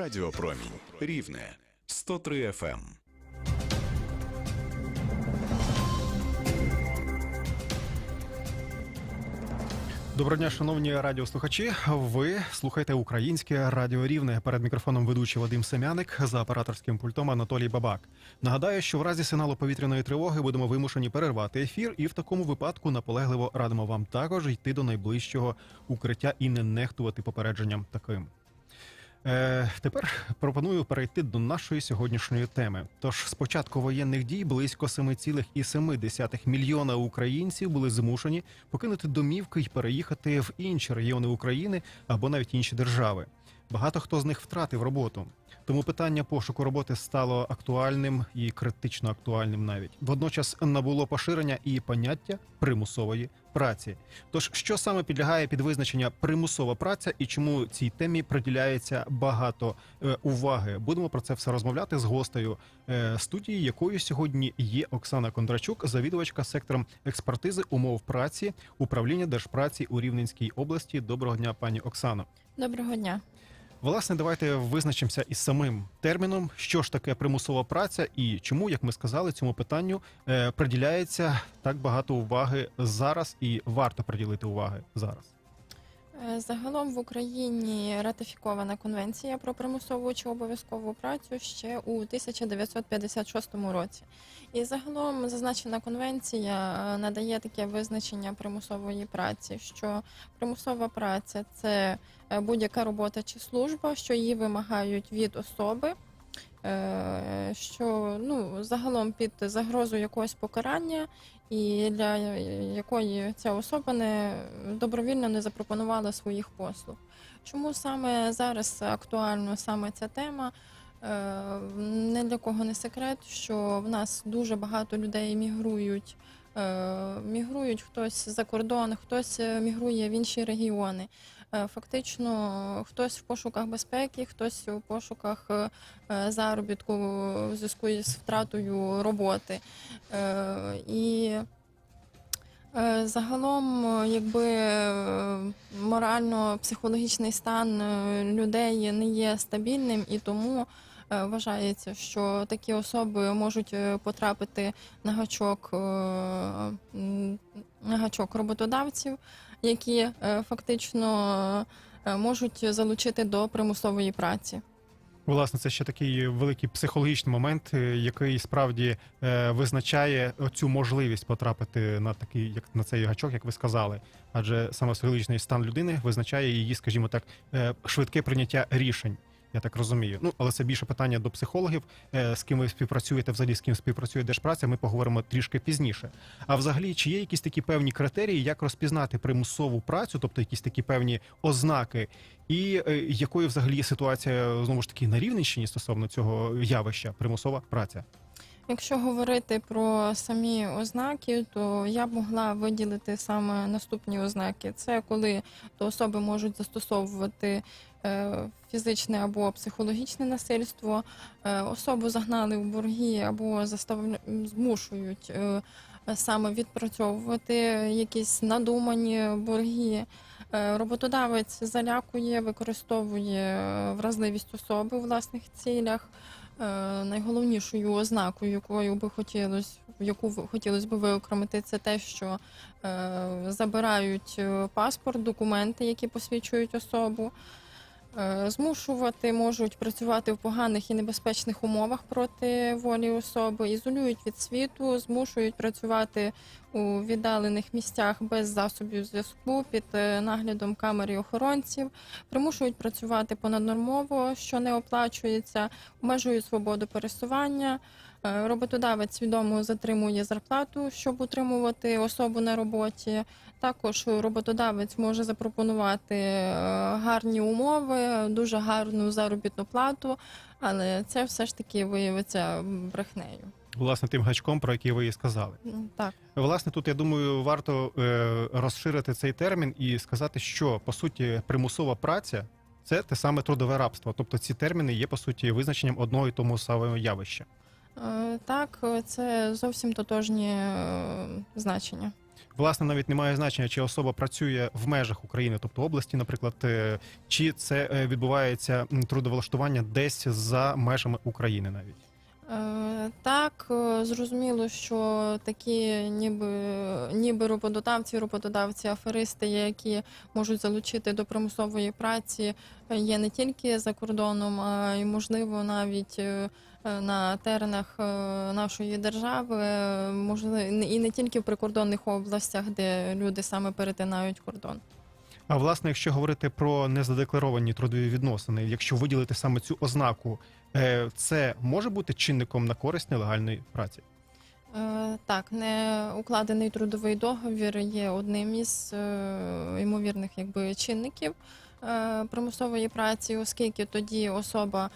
Радіопромінь. Рівне 103 FM. Доброго дня, шановні радіослухачі. Ви слухаєте українське радіо Рівне. Перед мікрофоном ведучий Вадим Семяник за операторським пультом Анатолій Бабак. Нагадаю, що в разі сигналу повітряної тривоги будемо вимушені перервати ефір, і в такому випадку наполегливо радимо вам також йти до найближчого укриття і не нехтувати попередженням таким. Е, тепер пропоную перейти до нашої сьогоднішньої теми. Тож з початку воєнних дій близько 7,7 мільйона українців були змушені покинути домівки і переїхати в інші регіони України або навіть інші держави. Багато хто з них втратив роботу. Тому питання пошуку роботи стало актуальним і критично актуальним навіть водночас набуло поширення і поняття примусової праці. Тож, що саме підлягає під визначення примусова праця і чому цій темі приділяється багато е, уваги? Будемо про це все розмовляти з гостею е, студії, якою сьогодні є Оксана Кондрачук, завідувачка сектором експертизи умов праці управління держпраці у Рівненській області. Доброго дня, пані Оксано. Доброго дня. Власне, давайте визначимося із самим терміном, що ж таке примусова праця, і чому, як ми сказали, цьому питанню е, приділяється так багато уваги зараз, і варто приділити уваги зараз. Е, Загалом в Україні ратифікована конвенція про примусову чи обов'язкову працю ще у 1956 році. І загалом зазначена конвенція е, надає таке визначення примусової праці, що примусова праця це е, будь-яка робота чи служба, що її вимагають від особи. Е, Що ну загалом під загрозою якогось покарання, і для якої ця особа не добровільно не запропонувала своїх послуг. Чому саме зараз актуально саме ця тема? Е, Не для кого не секрет, що в нас дуже багато людей мігрують. е, Мігрують хтось за кордон, хтось мігрує в інші регіони. Е, Фактично, хтось в пошуках безпеки, хтось у пошуках е, е, заробітку в зв'язку з втратою роботи. Е, І е, загалом, е, якби е, морально-психологічний стан е, людей не є стабільним, і тому е, вважається, що такі особи можуть е, потрапити на гачок, е, гачок роботодавців, які е, фактично е, можуть залучити до примусової праці. Власне, це ще такий великий психологічний момент, е, який справді визначає цю можливість потрапити на такий, як на цей гачок, як ви сказали. Адже саме психологічний стан людини визначає її, скажімо так, швидке прийняття рішень. Я так розумію. Ну, але це більше питання до психологів, е, з ким ви співпрацюєте, взагалі з ким співпрацює Держпраця. Ми поговоримо трішки пізніше. А взагалі, чи є якісь такі певні критерії, як розпізнати примусову працю, тобто якісь такі певні ознаки, і е, якою взагалі є ситуація знову ж таки на Рівненщині стосовно цього явища примусова праця? Якщо говорити про самі ознаки, то я б могла виділити саме наступні ознаки: це коли до особи можуть застосовувати е, фізичне або психологічне насильство, е, особу загнали в борги або заставля... змушують е, саме відпрацьовувати якісь надумані борги. Роботодавець залякує, використовує вразливість особи у власних цілях. Е, Найголовнішою ознакою, якою би хотілося, яку хотілося б виокремити, це те, що е, забирають е, паспорт, документи, які посвідчують особу. Е, Змушувати можуть працювати в поганих і небезпечних умовах проти волі особи, ізолюють від світу, змушують працювати у віддалених місцях без засобів зв'язку під е, наглядом камер і охоронців, примушують працювати понаднормово, що не оплачується, обмежують свободу пересування. Е, Роботодавець свідомо затримує зарплату, щоб утримувати особу на роботі. Також роботодавець може запропонувати е, гарні умови, дуже гарну заробітну плату, але це все ж таки виявиться брехнею. Власне, тим гачком, про який ви і сказали. Ну, Так. Власне, тут я думаю, варто е, розширити цей термін і сказати, що по суті примусова праця це те саме трудове рабство. Тобто ці терміни є по суті визначенням одного і тому самого явища. Е, Так, це зовсім тотожні е, значення. власне навіть немає значення, чи особа працює в межах України, тобто області, наприклад, чи це відбувається трудовлаштування десь за межами України навіть. Так, е, зрозуміло, що такі ніби, ніби роботодавці, роботодавці, аферисти, які можуть залучити до примусової праці, е, є не тільки за кордоном, а й можливо навіть е, на теренах нашої держави, можливо, і не тільки в прикордонних областях, де люди саме перетинають кордон. А власне, якщо говорити про незадекларовані трудові відносини, якщо виділити саме цю ознаку, це може бути чинником на користь нелегальної праці. Е, Так, не укладений трудовий договір є одним із е, ймовірних якби, чинників е, примусової праці, оскільки тоді особа е,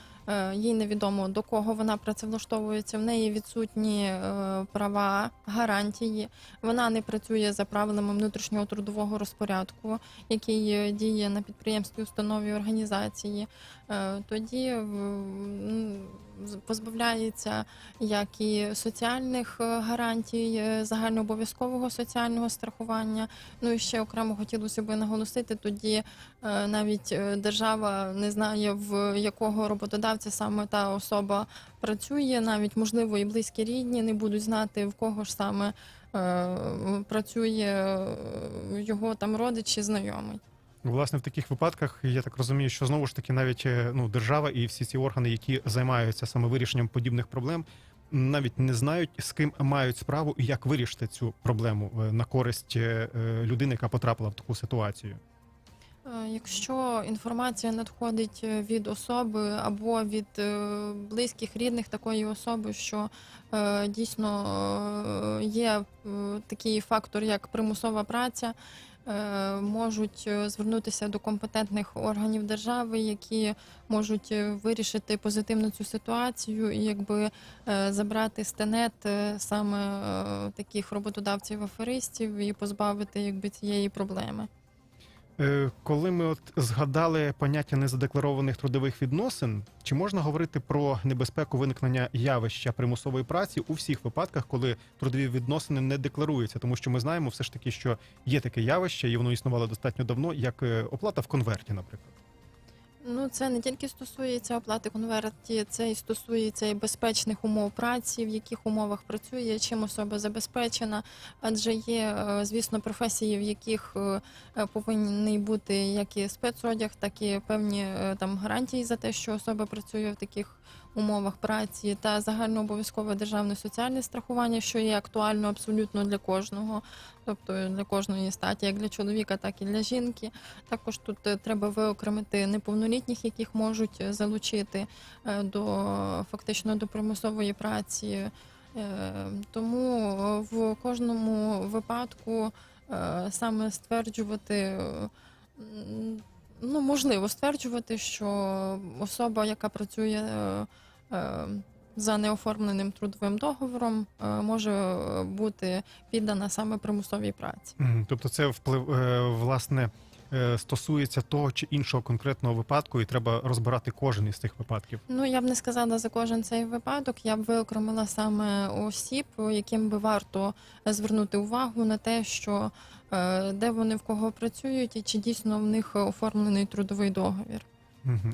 їй невідомо до кого вона працевлаштовується, в неї відсутні е, права, гарантії. Вона не працює за правилами внутрішнього трудового розпорядку, який е, діє на підприємстві, установі організації. Е, Тоді позбавляється як і соціальних е, гарантій, е, загальнообов'язкового соціального страхування. Ну і ще окремо хотілося б наголосити, тоді е, навіть е, держава не знає, в якого роботодавця саме та особа працює, навіть можливо і близькі рідні не будуть знати, в кого ж саме е, працює е, його там родич чи знайомий. Власне, в таких випадках я так розумію, що знову ж таки навіть е, ну держава і всі ці органи, які займаються саме вирішенням подібних проблем, навіть не знають з ким мають справу і як вирішити цю проблему е, на користь людини, яка потрапила в таку ситуацію. Е, Якщо інформація надходить е, від особи або від е, близьких рідних такої особи, що дійсно є такий фактор, як примусова праця, можуть звернутися до компетентних органів держави, які можуть вирішити позитивно цю ситуацію і якби забрати з тенет е, саме таких роботодавців-аферистів і позбавити якби цієї проблеми. Е, Коли ми от згадали поняття незадекларованих трудових відносин, чи можна говорити про небезпеку виникнення явища примусової праці у всіх випадках, коли трудові відносини не декларуються? Тому що ми знаємо все ж таки, що є таке явище, і воно існувало достатньо давно, як е, оплата в конверті, наприклад. Ну, це не тільки стосується оплати конверті, це і стосується і безпечних умов праці, в яких умовах працює, чим особа забезпечена. Адже є, е, звісно, професії, в яких е, е, повинні бути як і спецодяг, так і певні там гарантії за те, що особа працює в таких умовах праці, та загальнообов'язкове державне соціальне страхування, що є актуально абсолютно для кожного, тобто для кожної статі, як для чоловіка, так і для жінки. Також тут е, треба виокремити неповнолітніх, яких можуть е, залучити е, до фактично до примусової праці. Тому в кожному випадку саме стверджувати. Ну, можливо стверджувати, що особа, яка працює е, е, за неоформленим трудовим договором, е, може бути піддана саме примусовій праці. Тобто, це вплив е, власне стосується того чи іншого конкретного випадку, і треба розбирати кожен із цих випадків. Ну, я б не сказала за кожен цей випадок. Я б виокремила саме осіб, яким би варто звернути увагу на те, що е, де вони в кого працюють, і чи дійсно в них оформлений трудовий договір.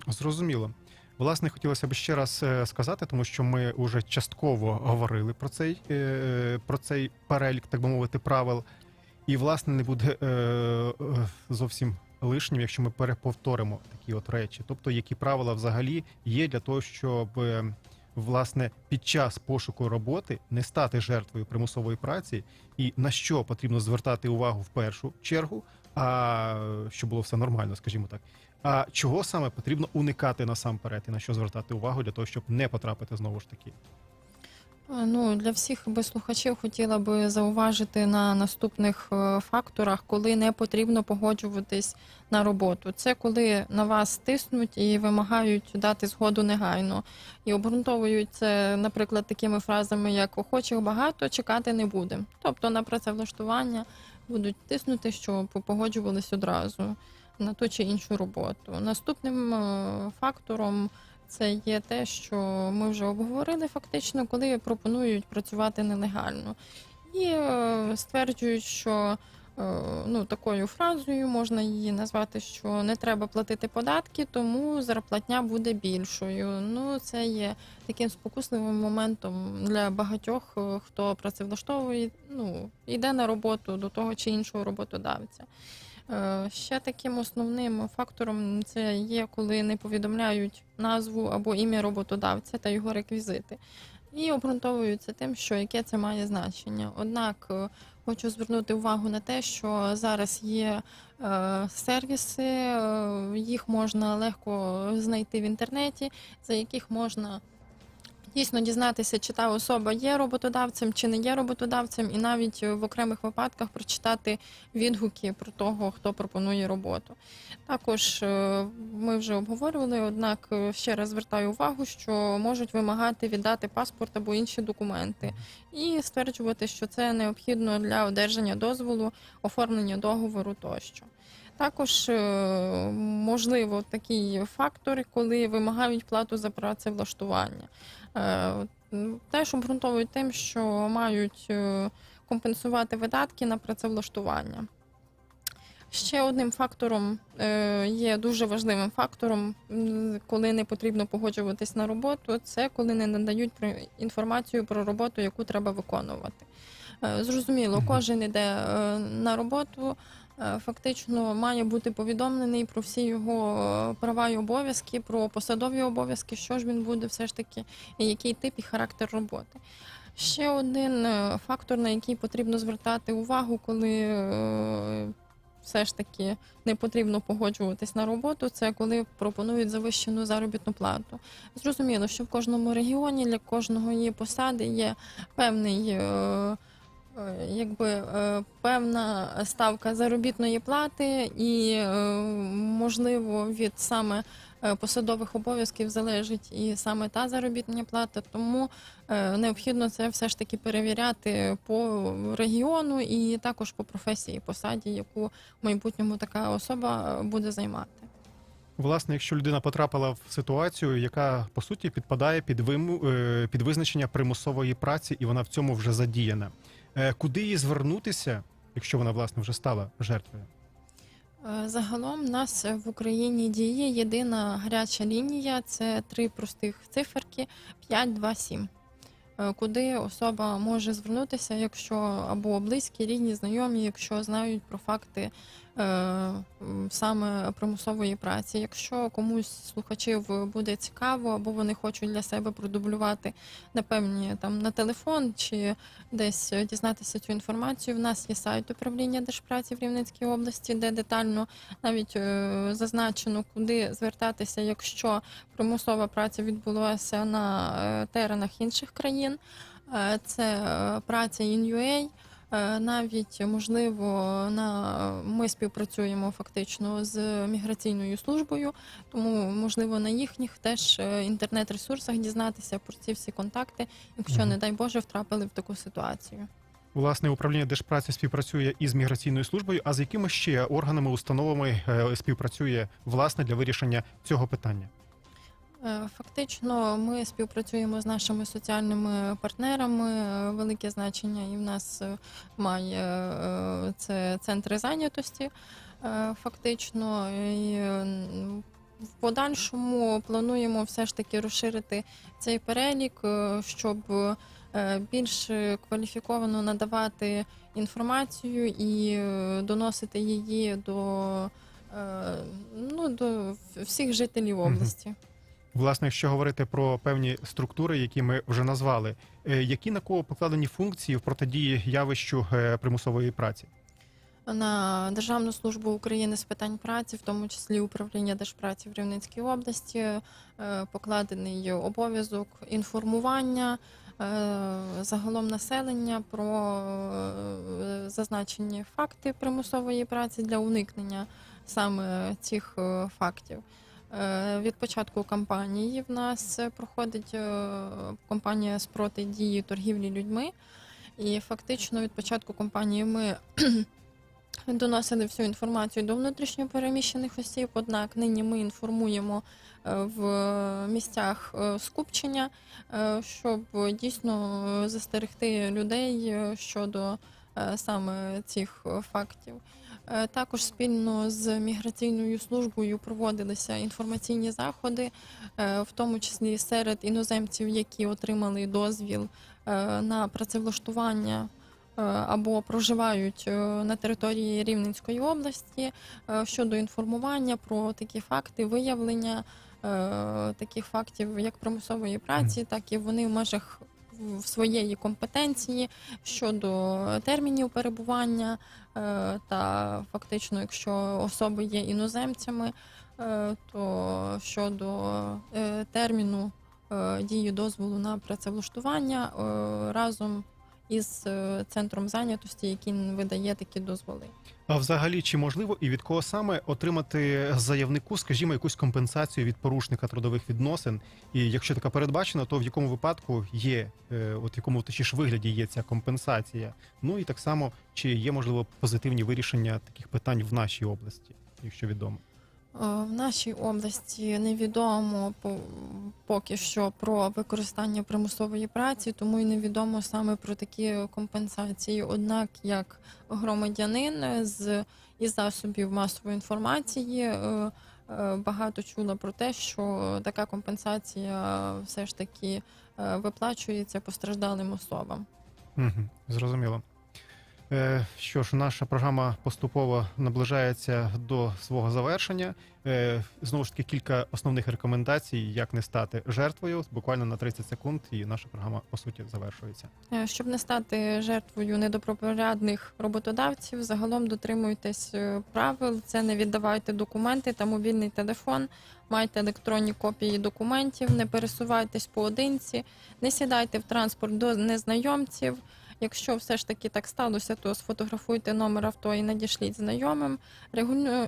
Зрозуміло. Власне, хотілося б ще раз е, сказати, тому що ми вже частково говорили про цей, е, про цей перелік, так би мовити, правил. І, власне, не буде е, е, зовсім лишнім, якщо ми переповторимо такі от речі. Тобто, які правила взагалі є для того, щоб е, власне під час пошуку роботи не стати жертвою примусової праці, і на що потрібно звертати увагу в першу чергу, а щоб було все нормально, скажімо так. А чого саме потрібно уникати насамперед, і на що звертати увагу для того, щоб не потрапити знову ж таки? Ну, для всіх би слухачів хотіла би зауважити на наступних е, факторах, коли не потрібно погоджуватись на роботу. Це коли на вас тиснуть і вимагають дати згоду негайно. І обґрунтовують це, наприклад, такими фразами, як охочих багато, чекати не будемо. Тобто на працевлаштування будуть тиснути, щоб погоджувались одразу на ту чи іншу роботу. Наступним е, фактором це є те, що ми вже обговорили фактично, коли пропонують працювати нелегально. і е, стверджують, що е, ну, такою фразою можна її назвати, що не треба платити податки, тому зарплатня буде більшою. Ну, це є таким спокусливим моментом для багатьох, е, хто працевлаштовує, ну, йде на роботу до того чи іншого роботодавця. Е, Ще таким основним фактором це є, коли не повідомляють назву або ім'я роботодавця та його реквізити. І обґрунтовуються тим, що яке це має значення. Однак е, хочу звернути увагу на те, що зараз є е, сервіси, їх можна легко знайти в інтернеті, за яких можна дійсно дізнатися, чи та особа є роботодавцем, чи не є роботодавцем, і навіть е, в окремих випадках прочитати відгуки про того, хто пропонує роботу. Також е, ми вже обговорювали, однак е, ще раз звертаю увагу, що можуть вимагати віддати паспорт або інші документи, і стверджувати, що це необхідно для одержання дозволу, оформлення договору тощо. Також е, можливо такий фактор, коли вимагають плату за працевлаштування. Е, Теж обґрунтовують тим, що мають е, компенсувати видатки на працевлаштування. Ще одним фактором є дуже важливим фактором, коли не потрібно погоджуватись на роботу, це коли не надають інформацію про роботу, яку треба виконувати. Зрозуміло, кожен іде на роботу, фактично має бути повідомлений про всі його е, права і обов'язки, про посадові обов'язки, що ж він буде все ж таки, і який тип і характер роботи. Ще один е, фактор, на який потрібно звертати увагу, коли е, все ж таки не потрібно погоджуватись на роботу, це коли пропонують завищену заробітну плату. Зрозуміло, що в кожному регіоні для кожного її посади є певний. Е, Якби е, певна ставка заробітної плати, і е, можливо від саме посадових обов'язків залежить і саме та заробітна плата. Тому необхідно це все ж таки перевіряти по регіону і також по професії посаді, яку в майбутньому така особа буде займати. Власне, якщо людина потрапила в ситуацію, яка по суті підпадає під виму під визначення примусової праці, і вона в цьому вже задіяна. Е, Куди їй звернутися, якщо вона власне вже стала жертвою? Е, Загалом у нас в Україні діє єдина гаряча лінія це три простих циферки 527, е, куди особа може звернутися, якщо або близькі, рідні, знайомі, якщо знають про факти е, саме примусової праці. Якщо комусь слухачів буде цікаво, або вони хочуть для себе продублювати напевні там на телефон чи десь е, дізнатися цю інформацію. В нас є сайт управління Держпраці в Рівненській області, де детально навіть е, зазначено, куди звертатися, якщо примусова праця відбулася на е, теренах інших країн. Е, Це е, праця InUA. Е, Навіть можливо, на ми співпрацюємо фактично з міграційною службою, тому можливо на їхніх теж інтернет-ресурсах дізнатися про ці всі контакти, якщо, не дай Боже, втрапили в таку ситуацію. Власне, управління Держпраці співпрацює із міграційною службою. А з якими ще органами, установами співпрацює власне для вирішення цього питання? Е, Фактично, ми співпрацюємо з нашими соціальними партнерами. Велике значення і в нас е, має е, це центри зайнятості. Фактично, і в подальшому плануємо все ж таки розширити цей перелік, щоб більш кваліфіковано надавати інформацію і доносити її до, ну, до всіх жителів області. Власне, якщо говорити про певні структури, які ми вже назвали, е, які на кого покладені функції в протидії явищу е, примусової праці? на Державну службу України з питань праці, в тому числі управління Держпраці в Рівненській області, е, покладений обов'язок інформування загалом населення про зазначені факти примусової праці для уникнення саме цих фактів. Е, Від початку кампанії в нас проходить е, кампанія з протидії торгівлі людьми. І фактично від початку кампанії ми доносили всю інформацію до внутрішньопереміщених осіб. Однак нині ми інформуємо е, в місцях скупчення, щоб дійсно застерегти людей щодо саме цих е, фактів. Е, Також спільно з міграційною службою проводилися інформаційні заходи, е, в тому числі серед іноземців, які отримали дозвіл е, на працевлаштування е, або проживають е, на території Рівненської області е, щодо інформування про такі факти, виявлення е, таких фактів як примусової праці, так і вони в межах в- своєї компетенції щодо термінів перебування е, та фактично, якщо особи є іноземцями, е, то щодо е, терміну дії дозволу на працевлаштування разом із е, центром зайнятості, який видає такі дозволи. А взагалі, чи можливо і від кого саме отримати заявнику, скажімо, якусь компенсацію від порушника трудових відносин? І якщо така передбачена, то в якому випадку є, е, от в якому точніше вигляді є ця компенсація? Ну і так само, чи є можливо позитивні вирішення таких питань в нашій області, якщо відомо? Е, В нашій області невідомо поки що про використання примусової праці, тому і невідомо саме про такі компенсації. Однак, як громадянин з із засобів масової інформації е, е, багато чула про те, що така компенсація все ж таки виплачується постраждалим особам. Угу, зрозуміло. Е, що ж, наша програма поступово наближається до свого завершення. Е, знову ж таки, кілька основних рекомендацій, як не стати жертвою. Буквально на 30 секунд, і наша програма по суті завершується. Е, Щоб не стати жертвою недобропорядних роботодавців, загалом дотримуйтесь правил. Це не віддавайте документи та мобільний телефон, майте електронні копії документів, не пересувайтесь поодинці, не сідайте в транспорт до незнайомців. Якщо все ж таки так сталося, то сфотографуйте номер авто і надішліть знайомим.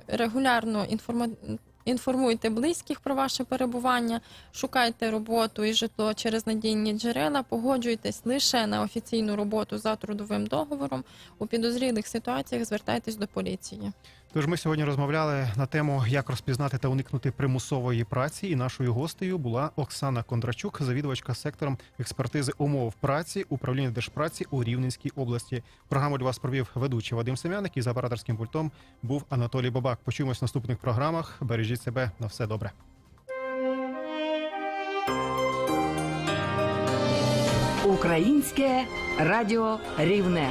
Регулярно інформа- інформуйте близьких про ваше перебування, шукайте роботу і житло через надійні джерела, погоджуйтесь лише на офіційну роботу за трудовим договором. У підозрілих ситуаціях звертайтесь до поліції. Тож ми сьогодні розмовляли на тему, як розпізнати та уникнути примусової праці. І нашою гостею була Оксана Кондрачук, завідувачка сектором експертизи умов праці управління держпраці у Рівненській області. Програму для вас провів ведучий Вадим Семяник і за операторським пультом був Анатолій Бабак. Почуємось в наступних програмах. Бережіть себе на все добре. Українське радіо Рівне.